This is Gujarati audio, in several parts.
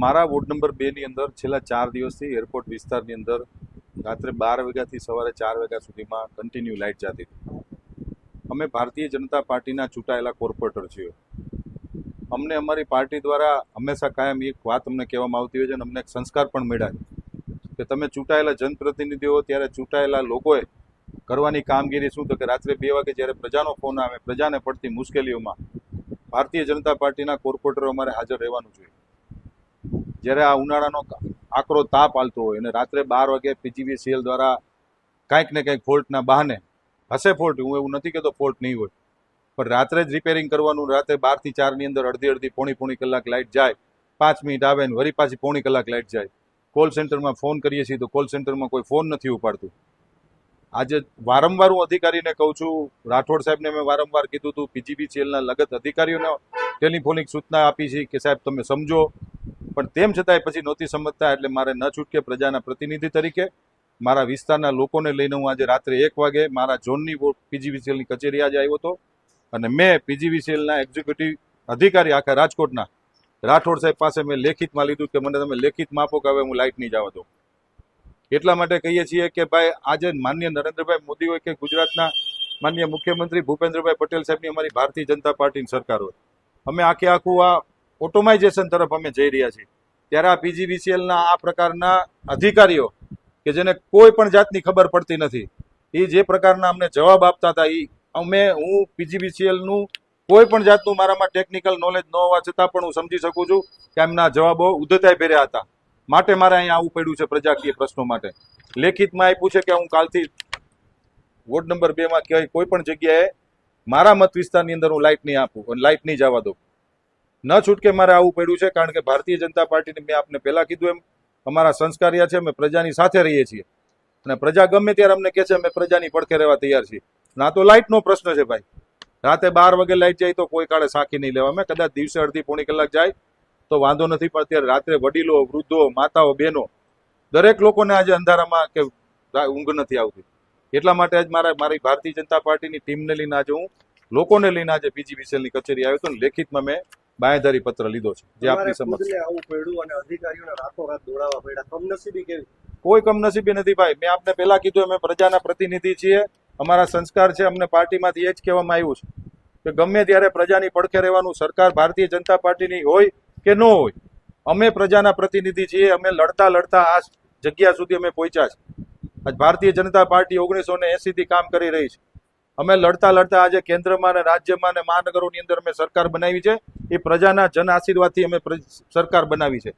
મારા વોર્ડ નંબર બેની અંદર છેલ્લા ચાર દિવસથી એરપોર્ટ વિસ્તારની અંદર રાત્રે બાર વાગ્યાથી સવારે ચાર વાગ્યા સુધીમાં કન્ટિન્યુ લાઇટ જતી હતી. અમે ભારતીય જનતા પાર્ટીના ચૂંટાયેલા કોર્પોરેટર છીએ. અમને અમારી પાર્ટી દ્વારા હંમેશા કાયમ એક વાત અમને કહેવામાં આવતી હોય છે અને અમને એક સંસ્કાર પણ મળ્યા કે તમે ચૂંટાયેલા જનપ્રતિનિધિઓ ત્યારે ચૂંટાયેલા લોકોએ કરવાની કામગીરી શું તો કે રાત્રે બે વાગે જ્યારે પ્રજાનો ફોન આવે, પ્રજાને પડતી મુશ્કેલીઓમાં ભારતીય જનતા પાર્ટીના કોર્પોરેટરો અમારે હાજર રહેવાનું જોઈએ. જ્યારે આ ઉનાળાનો આકરો તાપ આલતો હોય અને રાત્રે બાર વાગે પીજીવીસીએલ દ્વારા કાંઈક ને કંઈક ફોલ્ટના બહાને હશે ફોલ્ટ, હું એવું નથી કહેતો ફોલ્ટ નહીં હોય. પણ રાત્રે જ રિપેરિંગ કરવાનું, રાત્રે બારથી ચારની અંદર અડધી અડધી પોણી પોણી કલાક લાઇટ જાય, પાંચ મિનિટ આવે ને વળી પાછી પોણી કલાક લાઇટ જાય. કોલ સેન્ટરમાં ફોન કરીએ છીએ તો કોલ સેન્ટરમાં કોઈ ફોન નથી ઉપાડતું. આજે વારંવાર હું અધિકારીને કહું છું, રાઠોડ સાહેબને મેં વારંવાર કીધું હતું પીજીબીસીએલના લગત અધિકારીઓને ટેલિફોનિક સૂચના આપી છે કે સાહેબ તમે સમજો પણ તેમ છતાંય પછી નહોતી સમજતા એટલે મારે ન છૂટકે પ્રજાના પ્રતિનિધિ તરીકે મારા વિસ્તારના લોકોને લઈને હું આજે રાત્રે એક વાગે મારા ઝોનની પીજીવીસીએલની કચેરી આજે આવ્યો હતો. અને મેં પીજીવીસીએલના એક્ઝિક્યુટિવ અધિકારી આખા રાજકોટના રાઠોડ સાહેબ પાસે મેં લેખિતમાં લીધું કે મને તમે લેખિતમાં આપો કે હવે હું લાઇટ નહીં જવા દઉં એટલા માટે કહીએ છીએ કે ભાઈ, આજે માન્ય નરેન્દ્રભાઈ મોદી હોય કે ગુજરાતના માન્ય મુખ્યમંત્રી ભૂપેન્દ્રભાઈ પટેલ સાહેબની અમારી ભારતીય જનતા પાર્ટીની સરકાર હોય. અમે આખે આખું આ ઓટોમાઇઝેશન તરફ અમે જઈ રહ્યા છીએ. ત્યારે આ પીજીવીસીએલના આ પ્રકારના અધિકારીઓ કે જેને કોઈ પણ જાતની ખબર પડતી નથી, એ જે પ્રકારના અમને જવાબ આપતા હતા, એ અમે, હું પીજીવીસીએલનું કોઈ પણ જાતનું મારામાં ટેકનિકલ નોલેજ ન હોવા છતાં પણ હું સમજી શકું છું કે એમના જવાબો ઉદ્ધતાઈ ભર્યા હતા. માટે મારે અહીંયા આવવું પડ્યું છે પ્રજાકીય પ્રશ્નો માટે. લેખિતમાં આપ્યું છે કે હું કાલથી વોર્ડ નંબર બેમાં કહેવાય કોઈ પણ જગ્યાએ મારા મત વિસ્તારની અંદર હું લાઇટ નહીં આપું, લાઇટ નહીં જવા દઉં. ન છૂટકે મારે આવવું પડ્યું છે, કારણ કે ભારતીય જનતા પાર્ટીને મેં આપને પહેલા કીધું એમ, અમારા સંસ્કારિયા છે, અમે પ્રજાની સાથે રહીએ છીએ. અને પ્રજા ગમે ત્યારે અમને કહે છે, અમે પ્રજાની પડખે રહેવા તૈયાર છીએ. ના તો લાઇટનો પ્રશ્ન છે ભાઈ. રાતે બાર વાગે લાઇટ જાય તો કોઈ કાળે સાંખી નહીં લેવા. અમે કદાચ દિવસે અડધી પોણી કલાક જાય તો વાંધો નથી, પણ અત્યારે રાત્રે વડીલો, વૃદ્ધો, માતાઓ, બહેનો, દરેક લોકોને આજે અંધારામાં કે ઊંઘ નથી આવતી. એટલા માટે આજ મારા, મારી ભારતીય જનતા પાર્ટીની ટીમને લઈને આજે હું લોકોને લઈને આજે પીજીવીસીએલની કચેરી આવ્યો હતો લેખિતમાં મેં બાંયધારી પત્ર લીધો છે જે આપની સમક્ષ આવું પડ્યું અને અધિકારીઓને રાતોરાત દોડાવવા પડ્યા. કમનસીબી કેવી? કોઈ કમનસીબી નથી ભાઈ. મેં આપને પહેલા કીધું અમે પ્રજાના પ્રતિનિધિ છીએ અમારા સંસ્કાર છે અમને પાર્ટીમાંથી એ જ કહેવામાં આવ્યું છે કે ગમે ત્યારે પ્રજાની પડખે રહેવાનું સરકાર ભારતીય જનતા પાર્ટીની હોય કે ન હોય અમે પ્રજાના પ્રતિનિધિ છીએ અમે લડતા લડતા આ જગ્યા સુધી અમે પહોંચ્યા છે આજ ભારતીય જનતા પાર્ટી ઓગણીસો ને એસી થી કામ કરી રહી છે. અમે લડતા લડતા આજે કેન્દ્રમાં અને રાજ્યમાં અને મહાનગરોની અંદર અમે સરકાર બનાવી છે. એ પ્રજાના જન આશીર્વાદથી અમે સરકાર બનાવી છે.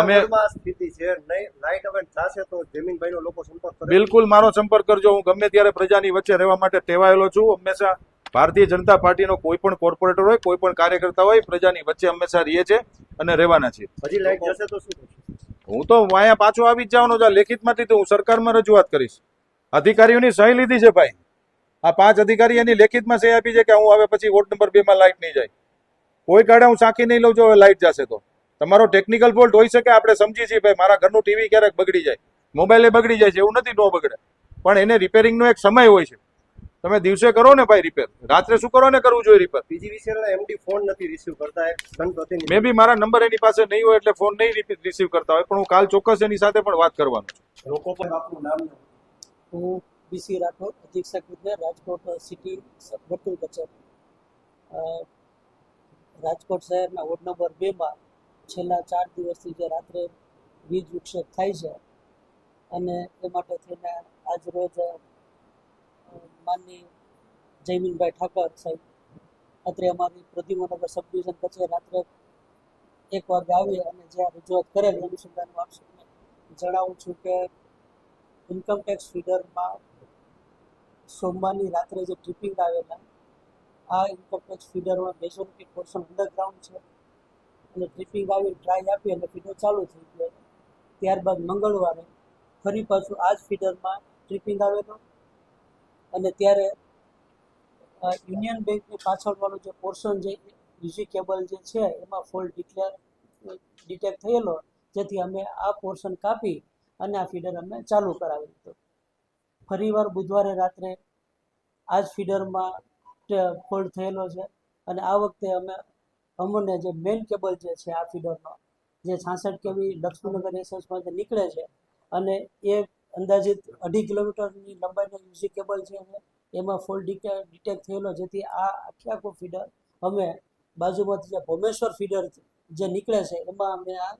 અમે સ્થિતિ છે નહીં લાઇટ હવે જાશે તો જમીનભાઈનો લોકો સંપર્ક બિલકુલ મારો સંપર્ક કરજો. હું ગમે ત્યારે પ્રજાની વચ્ચે રહેવા માટે ટેવાયેલો છું. હંમેશા ભારતીય જનતા પાર્ટીનો કોઈ પણ કોર્પોરેટર હોય કોઈ પણ કાર્યકર્તા હોય પ્રજાની વચ્ચે હંમેશા રહીએ છે અને રહેવાના છે હજી લાઈટ જશે તો શું હું તો અહીંયા પાછો આવી જ જવાનો છું. માંથી લેખિતમાંથી તો હું સરકારમાં રજૂઆત કરીશ. અધિકારીઓની સહી લીધી છે ભાઈ. આ પાંચ અધિકારી એની લેખિતમાં સહી આપી છે કે હું હવે પછી વોર્ડ નંબર બે માં લાઇટ નહીં જાય. કોઈ કાળે હું સાંખી નહીં લઉં જો હવે લાઇટ જશે તો. તમારો ટેકનિકલ ફોલ્ટ હોઈ શકે આપણે સમજીએ છીએ ભાઈ મારા ઘરનું ટીવી ક્યારેક બગડી જાય. મોબાઈલે બગડી જાય છે એવું નથી નો બગડે. પણ એને રિપેરિંગનો એક સમય હોય છે. તમે દિવસે કરો ને ભાઈ રિપેર રાત્રે શું કરો ને કરવું જોઈએ રિપેર પીજીવીસીએલ ના એમડી ફોન નથી રિસીવ કરતા એક મે બી મારા નંબર એની પાસે નહીં હોય એટલે ફોન નહીં રિસીવ કરતા હોય પણ હું કાલ ચોક્કસ એની સાથે પણ વાત કરવાનો છું. લોકો પણ આપનું નામ હું બીસી રાઠોડ, અધિક્ષક વિદ્યા રાજકોટ સિટી વર્તુળ કચેરી. રાજકોટ શહેરના વોર્ડ નંબર બેમાં છેલ્લા ચાર દિવસથી જે રાત્રે વીજ વિક્ષેપ થાય છે અને એ માટે થઈને આજ માનની જયમીનભાઈ ઠાકર સાહેબ અત્રે અમારી પ્રદ્યુમનગર સબ ડિવિઝન કચેરી રાત્રે એક વાગે આવી અને જે આ રજૂઆત કરેલ અનુસંધાનમાં આપ જણાવું છું કે ઇન્કમ ટેક્સ ફીડરમાં સોમવારની રાત્રે જે ટ્રિપિંગ આવેલા, આ ઇન્કમ ફીડરમાં બેસો કે પોર્શન અંડરગ્રાઉન્ડ છે. અને ટ્રિપિંગ આવી, ટ્રાય આપી અને ફીડર ચાલુ થઈ ગયો. ત્યારબાદ મંગળવારે ફરી પાછું આ જ ફીડરમાં ટ્રિપિંગ આવેલો. અને ત્યારે યુનિયન બેંકની પાછળવાળો જે પોર્શન જે યુજી કેબલ જે છે, એમાં ફોલ્ટ ડિક્લેર ડિટેક્ટ થયેલો, જેથી અમે આ પોર્શન કાપી અને આ ફીડર અમે ચાલુ કરાવી દીધો. ફરીવાર બુધવારે રાત્રે આ જ ફીડરમાં ફોલ્ટ થયેલો છે. અને આ વખતે અમે અમને જે મેઇન કેબલ જે છે આ ફીડરનો, જે છાસઠ કેવી લક્ષ્મીનગર એસએસમાંથી નીકળે છે અને એ અંદાજિત અઢી કિલોમીટરની લંબાઈનો યુઝી કેબલ છે એમાં ફોલ્ટ ડિટેક્ટ થયેલો, જેથી આ આખી આખું ફીડર અમે બાજુમાંથી જે ભોમેશ્વર ફીડર જે નીકળે છે એમાં અમે આ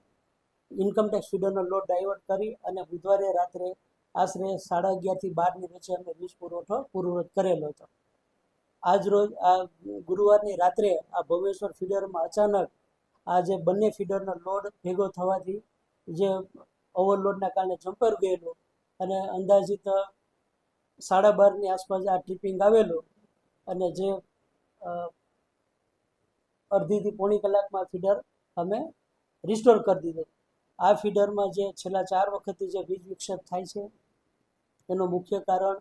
ઇન્કમટેક્સ ફીડરનો લોડ ડાયવર્ટ કરી અને બુધવારે રાત્રે આશરે સાડા અગિયારથી બારની વચ્ચે અમે વીજ પુરવઠો પૂર્વવત કરેલો હતો. આજ રોજ, આ ગુરુવારની રાત્રે આ ભવેશ્વર ફીડરમાં અચાનક આ જે બંને ફીડરનો લોડ ભેગો થવાથી જે ઓવરલોડના કારણે જમ્પર ગયેલું અને અંદાજિત સાડા બારની આસપાસ આ ટ્રિપિંગ આવેલું અને જે અડધીથી પોણી કલાકમાં ફીડર અમે રિસ્ટોર કરી દીધું. આ ફીડરમાં જે છેલ્લા ચાર વખતથી જે વીજ વિક્ષેપ થાય છે એનું મુખ્ય કારણ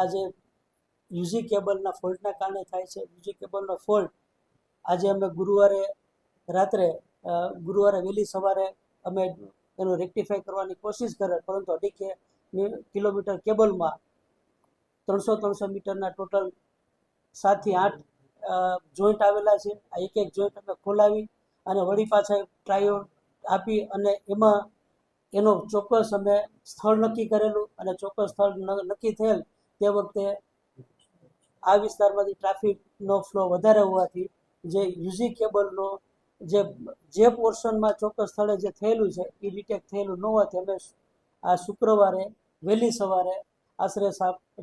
આજે યુઝી કેબલના ફોલ્ટના કારણે થાય છે. યુઝી કેબલનો ફોલ્ટ આજે અમે ગુરુવારે રાત્રે ગુરુવારે વહેલી સવારે અમે એનું રેક્ટિફાઈ કરવાની કોશિશ કરે પરંતુ અઢી કિલોમીટર કેબલમાં ત્રણસો ત્રણસો મીટરના ટોટલ સાતથી આઠ જોઈન્ટ આવેલા છે. આ એક એક જોઈન્ટ અમે ખોલાવી અને વળી પાછા ટ્રાયો આપી અને એમાં એનો ચોક્કસ અમે સ્થળ નક્કી કરેલું અને ચોક્કસ સ્થળ નક્કી થયેલ તે વખતે આ વિસ્તારમાંથી ટ્રાફિકનો ફ્લો વધારે હોવાથી જે યુઝી કેબલનો જે જે પોર્શનમાં ચોક્કસ સ્થળે જે થયેલું છે એ ડિટેક્ટ થયેલું ન હોવાથી અમે આ શુક્રવારે વહેલી સવારે આશરે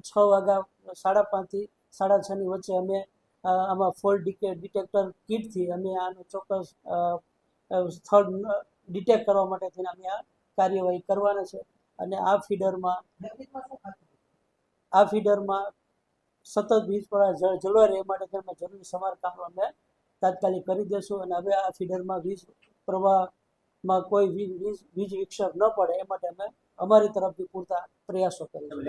છ વાગ્યા, સાડા પાંચથી સાડા છની વચ્ચે અમે આમાં ફોલ્ટ ડિટેક્ટર કીટથી અમે આનો ચોક્કસ સ્થળ ડિટેક્ટ કરવા માટે થઈને અમે આ કાર્યવાહી કરવાના છે અને આ ફીડરમાં આ ફીડરમાં સતત વીજ પ્રવાહ જળ જળવાઈ રહે માટે તેમાં જરૂરી સમારકામ અમે તાત્કાલિક કરી દેશું અને હવે આ ફીડરમાં વીજ પ્રવાહમાં કોઈ વીજ વીજ વિક્ષેપ ન પડે એ માટે અમે અમારી તરફથી પૂરતા પ્રયાસો કરીશું.